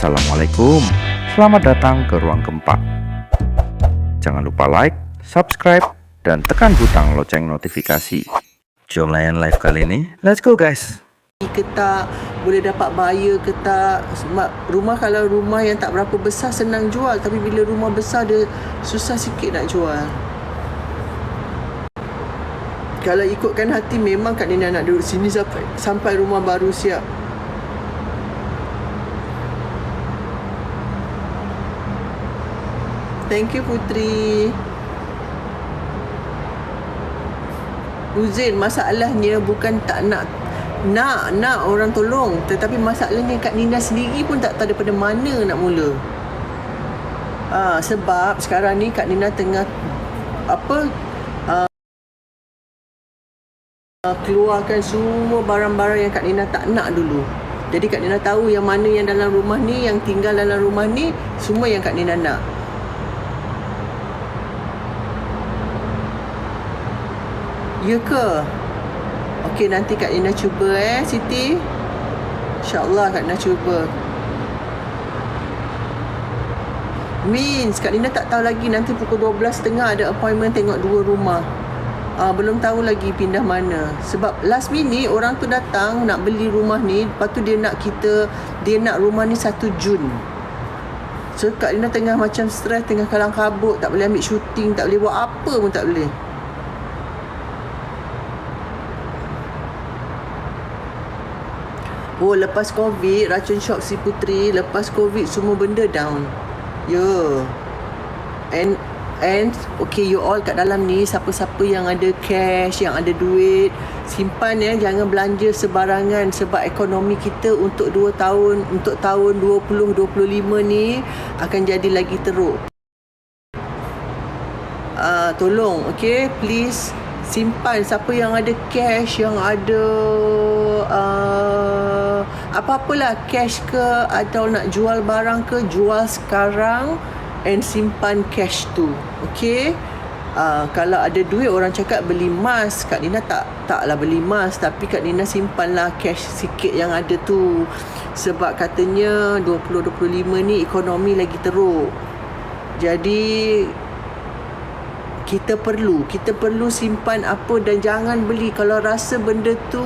Assalamualaikum. Selamat datang ke Ruang Keempat Jangan lupa like, subscribe, dan tekan butang lonceng notifikasi. Jom layan live kali ini. Let's go guys. Ke tak? Boleh dapat buyer ke tak? Sebab rumah kalau rumah yang tak berapa besar senang jual. Tapi bila rumah besar dia susah sikit nak jual. Kalau ikutkan hati memang Kak Nina nak duduk sini sampai sampai rumah baru siap Thank you Putri. Uzin masalahnya bukan tak nak nak nak orang tolong. Tetapi masalahnya Kak Nina sendiri pun tak tahu daripada mana nak mula. Ah sebab sekarang ni Kak Nina tengah apa uh, keluarkan semua barang-barang yang Kak Nina tak nak dulu. Jadi Kak Nina tahu yang mana yang dalam rumah ni yang tinggal dalam rumah ni semua yang Kak Nina nak Ya ke? Okey nanti Kak Nina cuba eh Siti. InsyaAllah Kak Nina cuba. Means Kak Nina tak tahu lagi nanti pukul 12.30 ada appointment tengok dua rumah. Uh, belum tahu lagi pindah mana Sebab last minute orang tu datang nak beli rumah ni Lepas tu dia nak kita Dia nak rumah ni 1 Jun So Kak Lina tengah macam stres Tengah kalang kabut Tak boleh ambil syuting Tak boleh buat apa pun tak boleh Oh lepas covid racun shock si putri lepas covid semua benda down. Yeah. And and okay you all kat dalam ni siapa-siapa yang ada cash, yang ada duit, simpan ya jangan belanja sebarangan sebab ekonomi kita untuk 2 tahun untuk tahun 2025 ni akan jadi lagi teruk. Uh, tolong okay please simpan siapa yang ada cash yang ada uh, apa-apalah cash ke atau nak jual barang ke jual sekarang and simpan cash tu okay Uh, kalau ada duit orang cakap beli emas. Kak Nina tak taklah beli emas. Tapi Kak Nina simpanlah cash sikit yang ada tu. Sebab katanya 2025 ni ekonomi lagi teruk. Jadi kita perlu kita perlu simpan apa dan jangan beli. Kalau rasa benda tu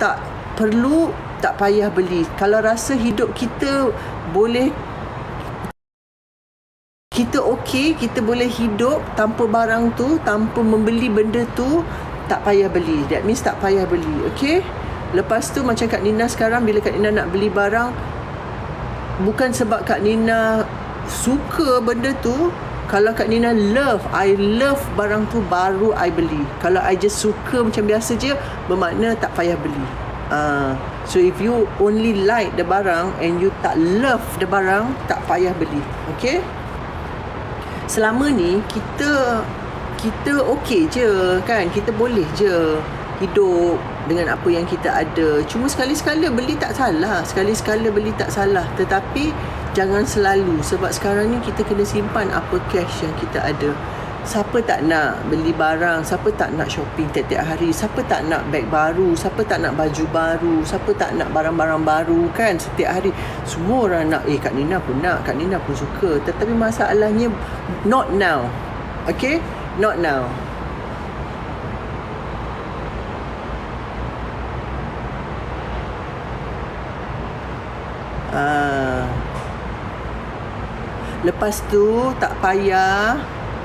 tak perlu tak payah beli. Kalau rasa hidup kita boleh kita okey kita boleh hidup tanpa barang tu tanpa membeli benda tu tak payah beli. That means tak payah beli okey? Lepas tu macam Kak Nina sekarang bila Kak Nina nak beli barang bukan sebab Kak Nina suka benda tu kalau Kak Nina love I love barang tu baru I beli. Kalau I just suka macam biasa je bermakna tak payah beli uh, so if you only like the barang and you tak love the barang tak payah beli. Okay? Selama ni kita kita okey je kan? Kita boleh je hidup dengan apa yang kita ada. Cuma sekali-sekala beli tak salah. Sekali-sekala beli tak salah. Tetapi jangan selalu. Sebab sekarang ni kita kena simpan apa cash yang kita ada siapa tak nak beli barang? Siapa tak nak shopping tiap-tiap hari? Siapa tak nak beg baru? Siapa tak nak baju baru? Siapa tak nak barang-barang baru kan setiap hari? Semua orang nak eh Kak Nina pun nak Kak Nina pun suka. Tetapi masalahnya not now. Okay? Not now. Uh, lepas tu tak payah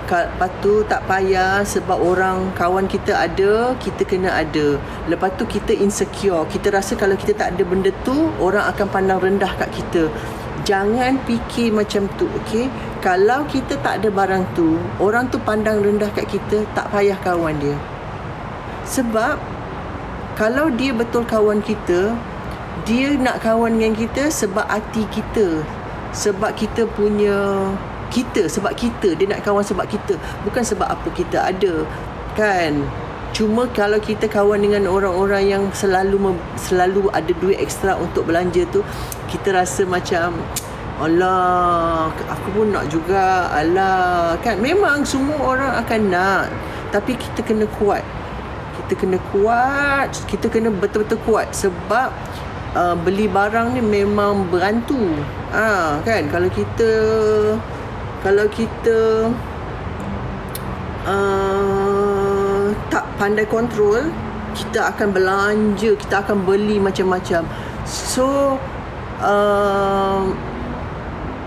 Lepas tu tak payah sebab orang kawan kita ada, kita kena ada. Lepas tu kita insecure. Kita rasa kalau kita tak ada benda tu, orang akan pandang rendah kat kita. Jangan fikir macam tu, okey? Kalau kita tak ada barang tu, orang tu pandang rendah kat kita, tak payah kawan dia. Sebab kalau dia betul kawan kita, dia nak kawan dengan kita sebab hati kita. Sebab kita punya kita sebab kita dia nak kawan sebab kita bukan sebab apa kita ada kan? Cuma kalau kita kawan dengan orang-orang yang selalu mem- selalu ada duit ekstra untuk belanja tu kita rasa macam Allah aku pun nak juga Allah kan? Memang semua orang akan nak tapi kita kena kuat. Kita kena kuat kita kena betul-betul kuat sebab uh, beli barang ni memang berantu. Ah, kan? Kalau kita kalau kita uh, tak pandai kontrol, kita akan belanja, kita akan beli macam-macam. So uh,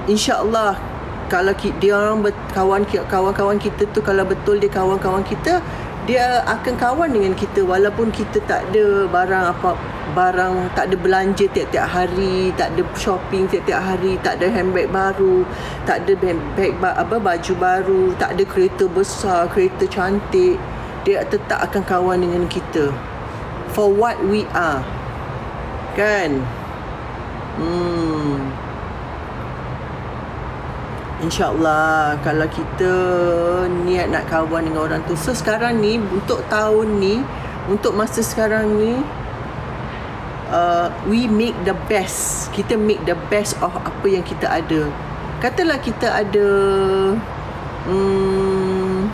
insyaallah kalau dia orang kawan kawan-kawan kita tu kalau betul dia kawan-kawan kita dia akan kawan dengan kita walaupun kita tak ada barang apa barang tak ada belanja tiap-tiap hari tak ada shopping tiap-tiap hari tak ada handbag baru tak ada bag, bag apa baju baru tak ada kereta besar kereta cantik dia tetap akan kawan dengan kita. For what we are. Kan? Hmm. InsyaAllah kalau kita niat nak kawan dengan orang tu. So sekarang ni untuk tahun ni, untuk masa sekarang ni uh, we make the best. Kita make the best of apa yang kita ada. Katalah kita ada hmm,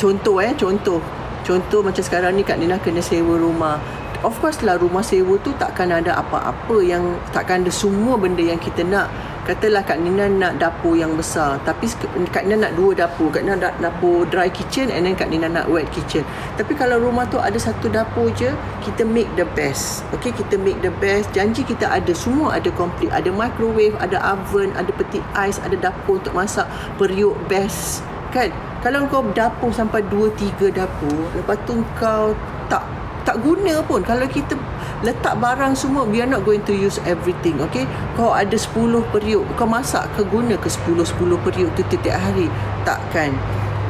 contoh eh, contoh. Contoh macam sekarang ni Kak Nina kena sewa rumah of course lah rumah sewa tu takkan ada apa-apa yang takkan ada semua benda yang kita nak katalah Kak Nina nak dapur yang besar. Tapi Kak Nina nak dua dapur. Kak Nina nak dapur dry kitchen and then Kak Nina nak wet kitchen. Tapi kalau rumah tu ada satu dapur je kita make the best. Okay kita make the best. Janji kita ada. Semua ada complete. Ada microwave ada oven ada peti ais ada dapur untuk masak. Periuk best. Kan? Kalau kau dapur sampai 2 3 dapur lepas tu kau tak tak guna pun. Kalau kita letak barang semua. We are not going to use everything okay? Kau ada 10 periuk. Kau masak ke guna ke 10 10 periuk tu tiap hari? Takkan.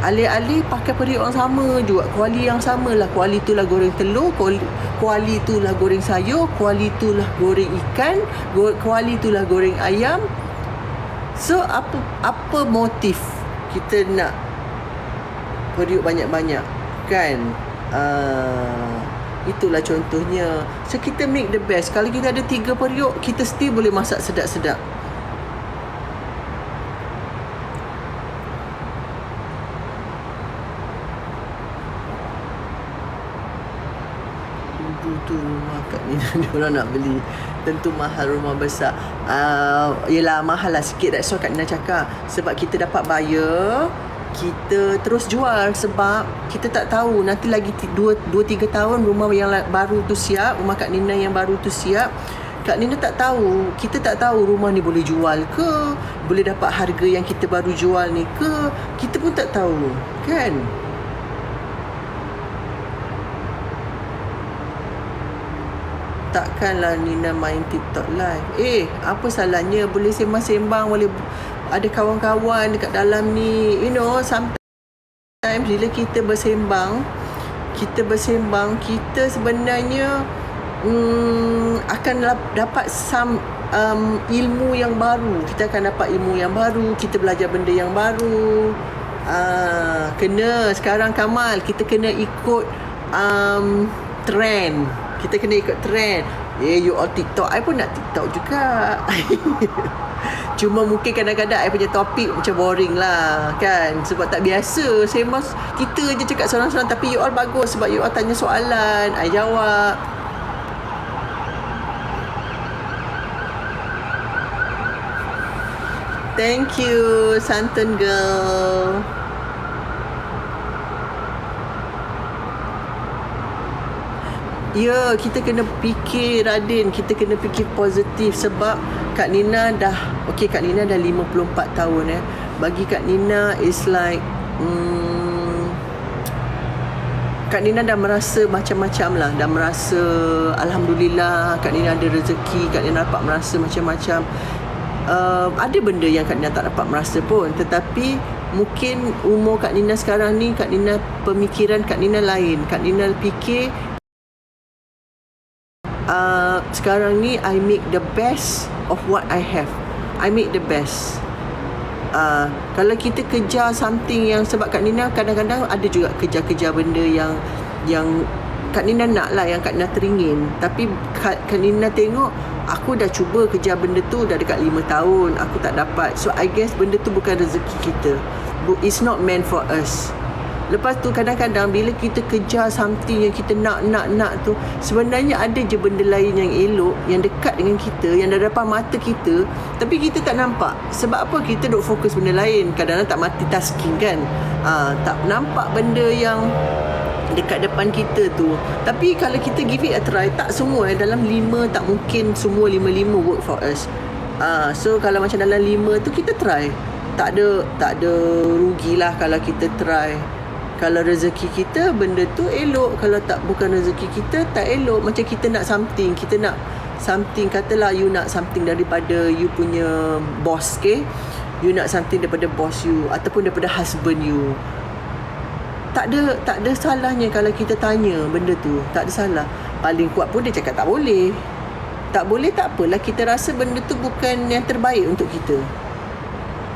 Alih-alih pakai periuk yang sama juga kuali yang sama lah. Kuali tu lah goreng telur kuali, kuali tu lah goreng sayur kuali tu lah goreng ikan kuali tu lah goreng ayam. So apa apa motif kita nak periuk banyak-banyak? Kan? Uh, Itulah contohnya. So kita make the best. Kalau kita ada tiga periuk, kita still boleh masak sedap-sedap. Tentu tu rumah kat ni orang nak beli. Tentu mahal rumah besar. Uh, yelah mahal lah sikit. That's why Kak Nina cakap. Sebab kita dapat buyer kita terus jual sebab kita tak tahu nanti lagi 2 2 3 tahun rumah yang baru tu siap, rumah Kak Nina yang baru tu siap. Kak Nina tak tahu, kita tak tahu rumah ni boleh jual ke, boleh dapat harga yang kita baru jual ni ke, kita pun tak tahu, kan? Takkanlah Nina main TikTok live. Eh, apa salahnya boleh sembang-sembang, boleh ada kawan-kawan dekat dalam ni you know sometimes bila kita bersembang kita bersembang kita sebenarnya hmm, akan dapat some um, ilmu yang baru. Kita akan dapat ilmu yang baru kita belajar benda yang baru. Uh, kena sekarang Kamal kita kena ikut um, trend. Kita kena ikut trend Eh, you all TikTok. I pun nak TikTok juga. Cuma mungkin kadang-kadang I punya topik macam boring lah kan? Sebab tak biasa. Sembang kita je cakap seorang-seorang Tapi you all bagus sebab you all tanya soalan. I jawab. Thank you Santun Girl Ya, kita kena fikir Radin, kita kena fikir positif sebab Kak Nina dah okey Kak Nina dah 54 tahun eh. Bagi Kak Nina is like hmm, Kak Nina dah merasa macam-macam lah. Dah merasa Alhamdulillah Kak Nina ada rezeki Kak Nina dapat merasa macam-macam. Uh, Ada benda yang Kak Nina tak dapat merasa pun. Tetapi Mungkin umur Kak Nina sekarang ni Kak Nina pemikiran Kak Nina lain. Kak Nina fikir sekarang ni I make the best of what I have. I make the best. Uh, kalau kita kejar something yang sebab Kak Nina kadang-kadang ada juga kejar-kejar benda yang yang Kak Nina nak lah yang Kak Nina teringin tapi Kak, Kak Nina tengok aku dah cuba kejar benda tu dah dekat 5 tahun aku tak dapat so I guess benda tu bukan rezeki kita it's not meant for us Lepas tu kadang-kadang bila kita kejar something yang kita nak nak nak tu sebenarnya ada je benda lain yang elok yang dekat dengan kita yang dah depan mata kita tapi kita tak nampak. Sebab apa kita duk fokus benda lain. Kadang-kadang tak multitasking kan. Ah tak nampak benda yang dekat depan kita tu. Tapi kalau kita give it a try tak semua eh dalam lima tak mungkin semua lima-lima work for us. Ah so kalau macam dalam lima tu kita try. Tak ada tak ada rugilah kalau kita try kalau rezeki kita benda tu elok. Kalau tak bukan rezeki kita tak elok. Macam kita nak something kita nak something katalah you nak something daripada you punya boss ke you nak something daripada boss you ataupun daripada husband you. Tak ada tak ada salahnya kalau kita tanya benda tu. Tak ada salah. Paling kuat pun dia cakap tak boleh. Tak boleh tak apalah. Kita rasa benda tu bukan yang terbaik untuk kita.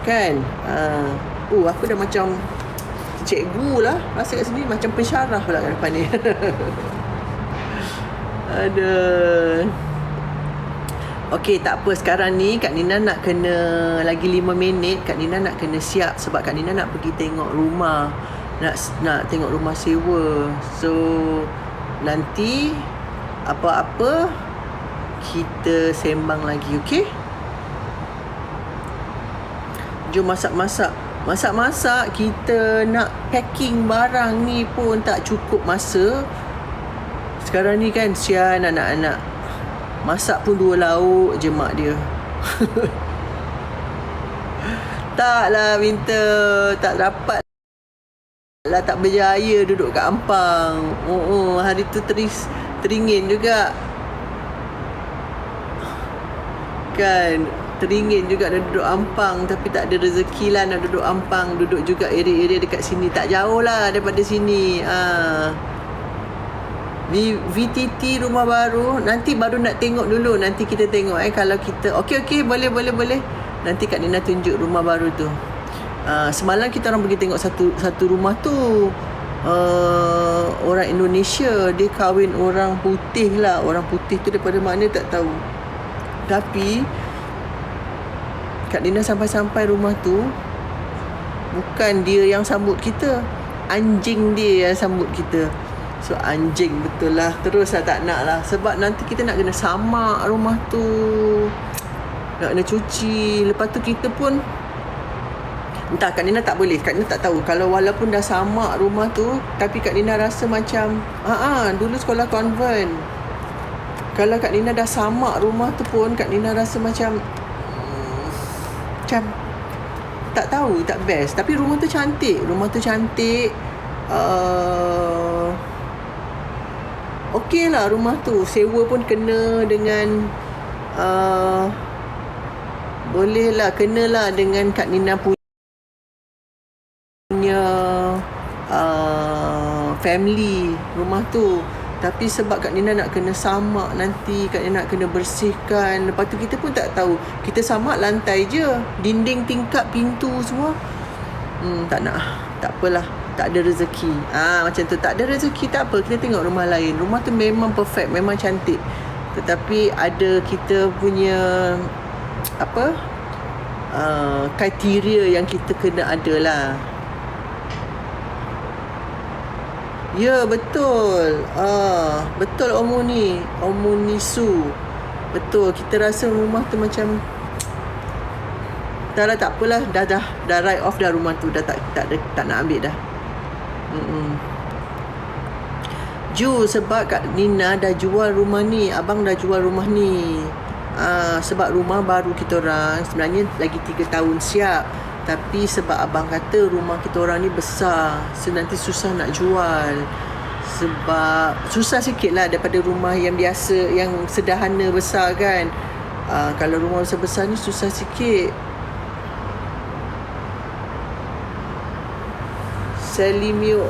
Kan? Uh, oh aku dah macam cikgu lah. Rasa kat sini macam pensyarah pula kat depan ni. Aduh Okey tak apa. Sekarang ni Kak Nina nak kena lagi 5 minit. Kak Nina nak kena siap sebab Kak Nina nak pergi tengok rumah. Nak nak tengok rumah sewa. So nanti apa-apa kita sembang lagi okey? Jom masak-masak Masak-masak kita nak packing barang ni pun tak cukup masa. Sekarang ni kan sian anak-anak. Masak pun dua lauk je mak dia. Taklah minta tak dapat lah tak berjaya duduk kat Ampang. Oh, oh hari tu teris teringin juga. Kan teringin juga nak duduk Ampang tapi tak ada rezeki lah nak duduk Ampang duduk juga area-area dekat sini. Tak jauh lah daripada sini ha. VTT rumah baru nanti baru nak tengok dulu nanti kita tengok eh kalau kita okey okey boleh boleh boleh. Nanti Kak Nina tunjuk rumah baru tu. Ha. semalam kita orang pergi tengok satu satu rumah tu. Uh, orang Indonesia dia kahwin orang putih lah. Orang putih tu daripada mana tak tahu. Tapi Kak Dina sampai-sampai rumah tu Bukan dia yang sambut kita. Anjing dia yang sambut kita. So anjing betul lah. Terus lah tak nak lah. Sebab nanti kita nak kena samak rumah tu. Nak kena cuci. Lepas tu kita pun Entah Kak Nina tak boleh. Kak Nina tak tahu. Kalau walaupun dah samak rumah tu Tapi Kak Nina rasa macam Ah, Dulu sekolah konvent Kalau Kak Nina dah samak rumah tu pun Kak Nina rasa macam macam tak tahu tak best. Tapi rumah tu cantik. Rumah tu cantik uh, okey lah rumah tu. Sewa pun kena dengan uh, boleh lah kena lah dengan Kak Nina punya uh, family rumah tu tapi sebab Kak Nina nak kena samak nanti Kak Nina nak kena bersihkan Lepas tu kita pun tak tahu. Kita samak lantai je Dinding tingkap pintu semua. Hmm tak nak. Tak apalah. Tak ada rezeki. Ah Macam tu. Tak ada rezeki tak apa. Kita tengok rumah lain. Rumah tu memang perfect Memang cantik. Tetapi ada kita punya Apa uh, Kriteria yang kita kena ada lah Ya betul. Ah, betul Omu ni. Omu Nisu. Betul. Kita rasa rumah tu macam Dah lah tak apalah Dah dah Dah write off dah rumah tu Dah tak tak, tak, tak nak ambil dah Mm-mm. Ju sebab Kak Nina dah jual rumah ni Abang dah jual rumah ni Ah, Sebab rumah baru kita orang Sebenarnya lagi 3 tahun siap tapi sebab abang kata rumah kita orang ni besar So nanti susah nak jual. Sebab susah sikit lah daripada rumah yang biasa Yang sederhana besar kan. Uh, Kalau rumah besar-besar ni susah sikit. Selimio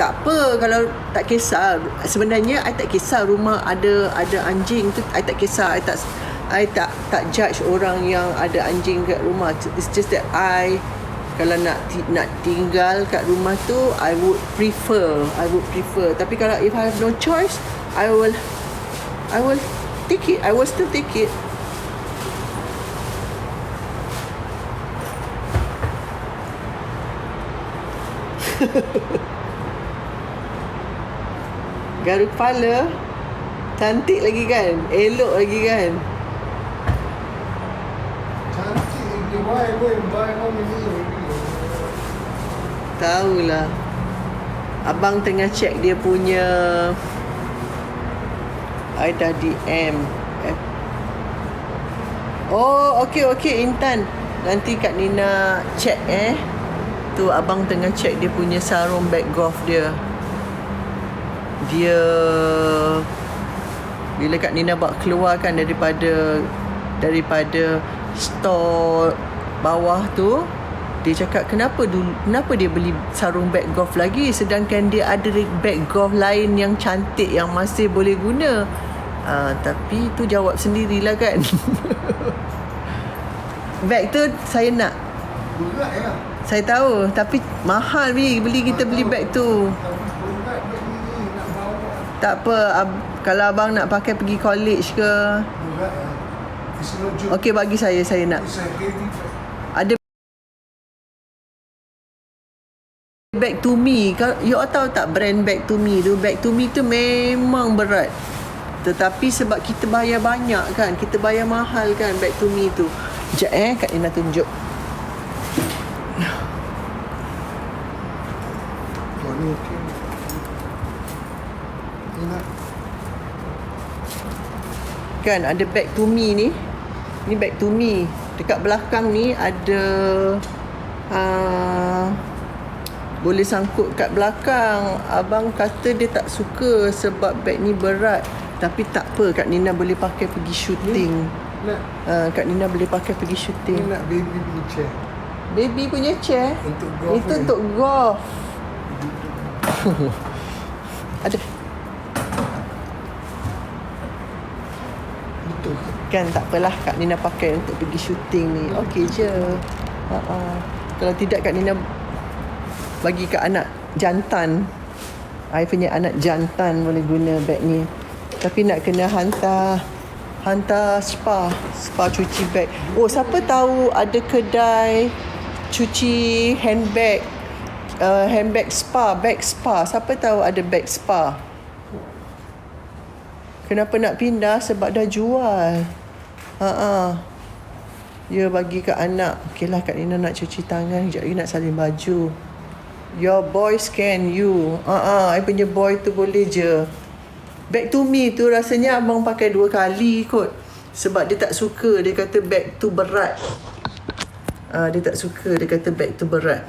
tak apa kalau tak kisah. Sebenarnya I tak kisah rumah ada ada anjing tu I tak kisah I tak I tak tak judge orang yang ada anjing kat rumah. It's just that I kalau nak nak tinggal kat rumah tu I would prefer I would prefer tapi kalau if I have no choice I will I will take it I will still take it Garu kepala. Cantik lagi kan? Elok lagi kan? Cantik lagi. Why go and buy how many already? Tahulah. Abang tengah check dia punya I dah DM eh. Oh okey okey Intan. Nanti Kak Nina check eh. Tu abang tengah check dia punya sarung bag golf dia. Dia Bila Kak Nina bawa keluar kan daripada Daripada store bawah tu dia cakap kenapa dulu kenapa dia beli sarung bag golf lagi sedangkan dia ada bag golf lain yang cantik yang masih boleh guna. Uh, tapi tu jawab sendirilah kan. bag tu saya nak. Ya. Saya tahu tapi mahal bi beli kita beli bag tu. Ni. Tak apa ab- kalau abang nak pakai pergi college ke. Ya. Okey bagi saya saya nak. Bag to me. Kau- you all tahu tak brand bag to me tu? Bag to me tu memang berat. Tetapi sebab kita bayar banyak kan kita bayar mahal kan bag to me tu. Sekejap eh Kak Nina tunjuk. Ni okey. Ni nak. kan ada bag to me ni. Ni bag to me. Dekat belakang ni ada uh, boleh sangkut kat belakang. Abang kata dia tak suka sebab bag ni berat. Tapi tak apa Kak Nina boleh pakai pergi shooting. Nak. uh, Kak Nina boleh pakai pergi Ni shooting nak baby punya chair. baby punya chair? Untuk golf itu untuk golf. Ada. Betul. kan tak apalah Kak Nina pakai untuk pergi syuting ni. Okey je. Uh-uh. kalau tidak Kak Nina bagi kat anak jantan I punya anak jantan boleh guna beg ni tapi nak kena hantar hantar spa spa cuci beg oh siapa tahu ada kedai cuci handbag uh, handbag spa bag spa siapa tahu ada bag spa Kenapa nak pindah? Sebab dah jual. Ha ah. Ya bagi kat anak. Okeylah Kak Nina nak cuci tangan, kejap lagi nak salin baju. Your boys can you. Ah, I punya boy tu boleh je. Back to me tu rasanya abang pakai dua kali kot. Sebab dia tak suka, dia kata bag tu berat. Ah, dia tak suka, dia kata bag tu berat.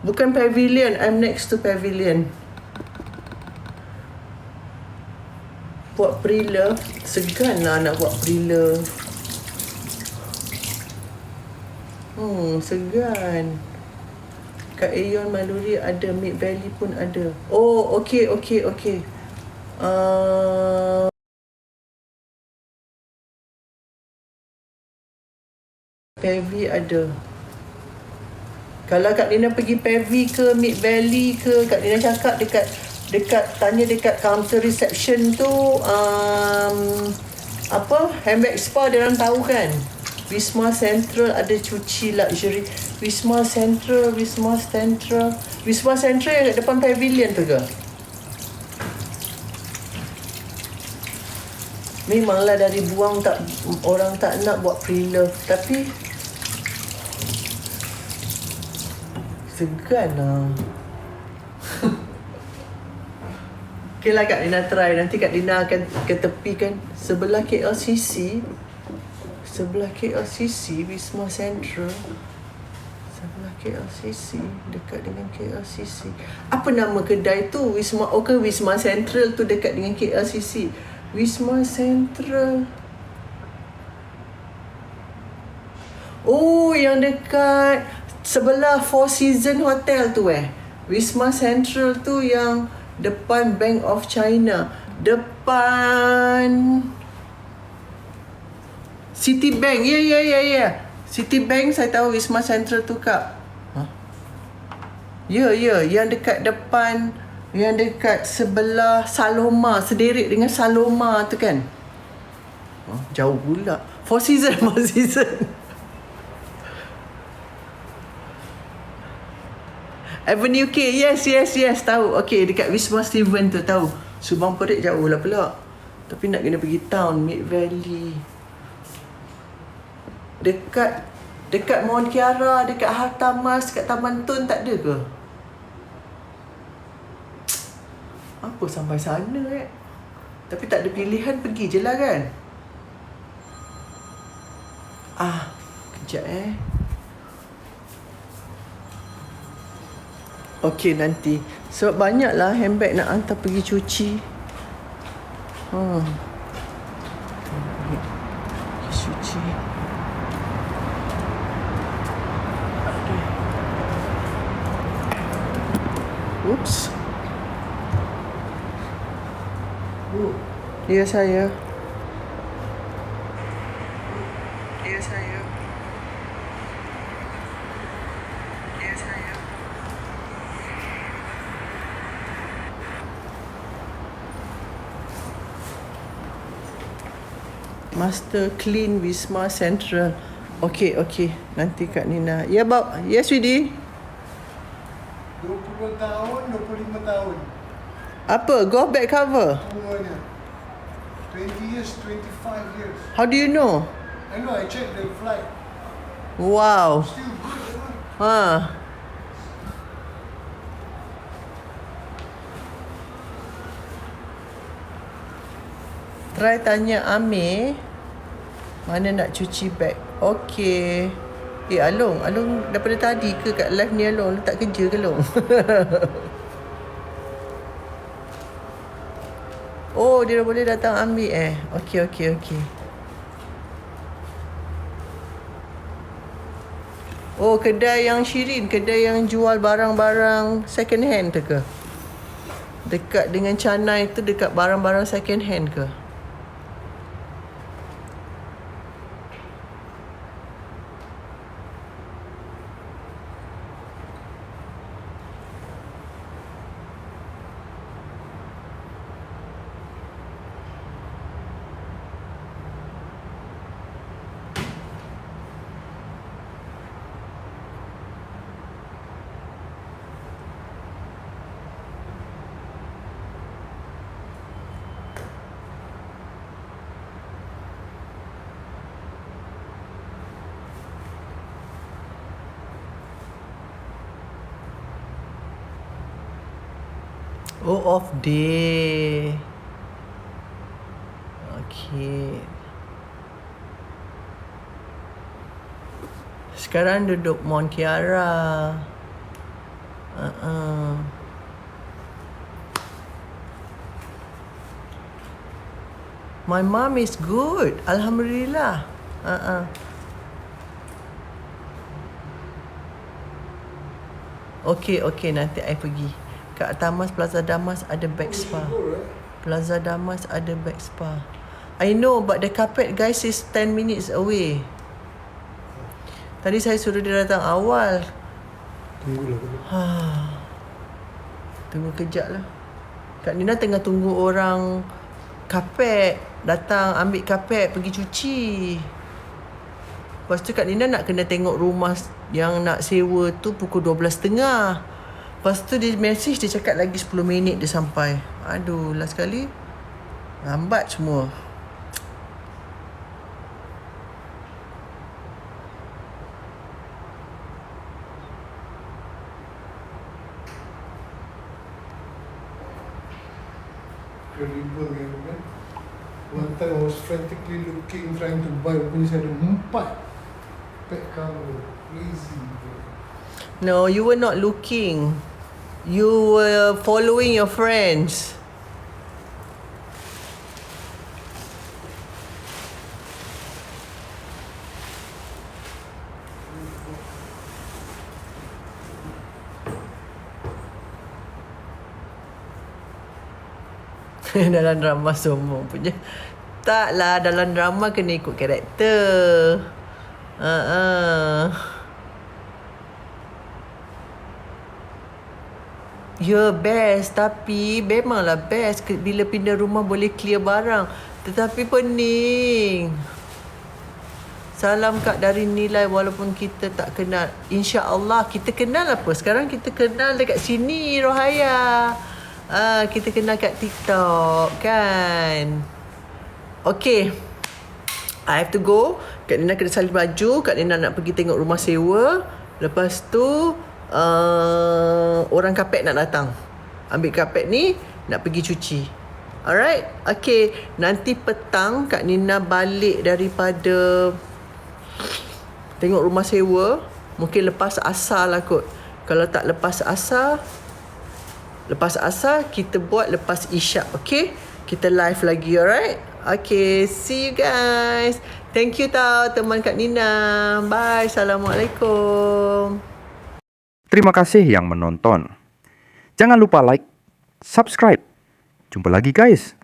Bukan pavilion, I'm next to pavilion. buat pre-love segan lah nak buat pre-love hmm segan kat Aeon Maluri ada Mid Valley pun ada. Oh okey okey okey uh, Pevi ada. Kalau Kak Dina pergi Pevi ke Mid Valley ke Kak Dina cakap dekat dekat tanya dekat counter reception tu um, apa handbag spa dia orang tahu kan Wisma Central ada cuci luxury Wisma Central Wisma Central Wisma Central yang depan pavilion tu ke Memanglah dari buang tak orang tak nak buat pre-love tapi segan lah. Okay lah Kak Dina try. Nanti Kak Dina akan ke tepi kan. Sebelah KLCC. Sebelah KLCC, Wisma Central. Sebelah KLCC. Dekat dengan KLCC. Apa nama kedai tu? Wisma, oh ke Wisma Central tu dekat dengan KLCC. Wisma Central. Oh, yang dekat sebelah Four Season Hotel tu eh. Wisma Central tu yang depan Bank of China. Depan Citibank. Ya, ya, ya, ya. Citibank saya tahu Wisma Central tu kak. Huh? Ya, ya. Yang dekat depan, yang dekat sebelah Saloma. Sederik dengan Saloma tu kan. Oh, jauh pula. Four Season, Four Season. Avenue K. Yes, yes, yes. Tahu. Okay, dekat Wisma Steven tu tahu. Subang Perik jauh lah pula. Tapi nak kena pergi town, Mid Valley. Dekat dekat Mount Kiara, dekat Hartamas, dekat Taman Tun tak ada ke? Apa sampai sana eh? Tapi tak ada pilihan pergi je lah kan? Ah, kejap eh. Okey nanti. Sebab banyaklah handbag nak hantar pergi cuci. Hmm. Pergi cuci. Oops. Ya saya. Ya saya. Ya saya. Master Clean Wisma Central. Okey, okey. Nanti Kak Nina. Ya, Bob. Ya, sweetie. 20 tahun, 25 tahun. Apa? Go back cover. Semuanya. 20 years, 25 years. How do you know? I know, I checked the flight. Wow. Still good, one. Ha. Try tanya Amir mana nak cuci beg. Okey. Eh Along, Along daripada tadi ke kat live ni Along letak kerja ke Along? oh, dia boleh datang ambil eh. Okey, okey, okey. Oh, kedai yang Shirin, kedai yang jual barang-barang second hand ke? Dekat dengan Chanai tu dekat barang-barang second hand ke? Oh, off day. Okay. Sekarang duduk Mont Kiara. Uh-uh. My mom is good. Alhamdulillah. Uh-uh. Okay, okay. Nanti I pergi. Kat Tamas Plaza Damas ada back spa. Plaza Damas ada back spa. I know but the carpet guys is 10 minutes away. Tadi saya suruh dia datang awal. Tunggulah. Ha. Tunggu kejap lah. Kak Nina tengah tunggu orang kapet datang ambil kapet pergi cuci. Lepas tu Kak Nina nak kena tengok rumah yang nak sewa tu pukul 12.30. Lepas tu dia message dia cakap lagi 10 minit dia sampai. Aduh, last kali lambat semua. Kan? One time I was frantically looking, trying to buy, punya saya ada empat pack cover. Crazy. bro. No, you were not looking. You were following your friends. dalam drama semua punya. Taklah dalam drama kena ikut karakter. Uh-uh. Ya best Tapi memanglah best Bila pindah rumah boleh clear barang Tetapi pening Salam Kak dari nilai walaupun kita tak kenal. Insya Allah kita kenal apa? Sekarang kita kenal dekat sini Rohaya. Ah, kita kenal kat TikTok kan. Okay. I have to go. Kak Nina kena salin baju. Kak Nina nak pergi tengok rumah sewa. Lepas tu uh, orang kapek nak datang. Ambil kapek ni nak pergi cuci. Alright. Okay. Nanti petang Kak Nina balik daripada tengok rumah sewa. Mungkin lepas asar lah kot. Kalau tak lepas asar, lepas asar kita buat lepas isyak. Okay? Kita live lagi, alright? Okay, see you guys. Thank you tau teman Kak Nina. Bye. Assalamualaikum. Terima kasih yang menonton. Jangan lupa like, subscribe. Jumpa lagi guys.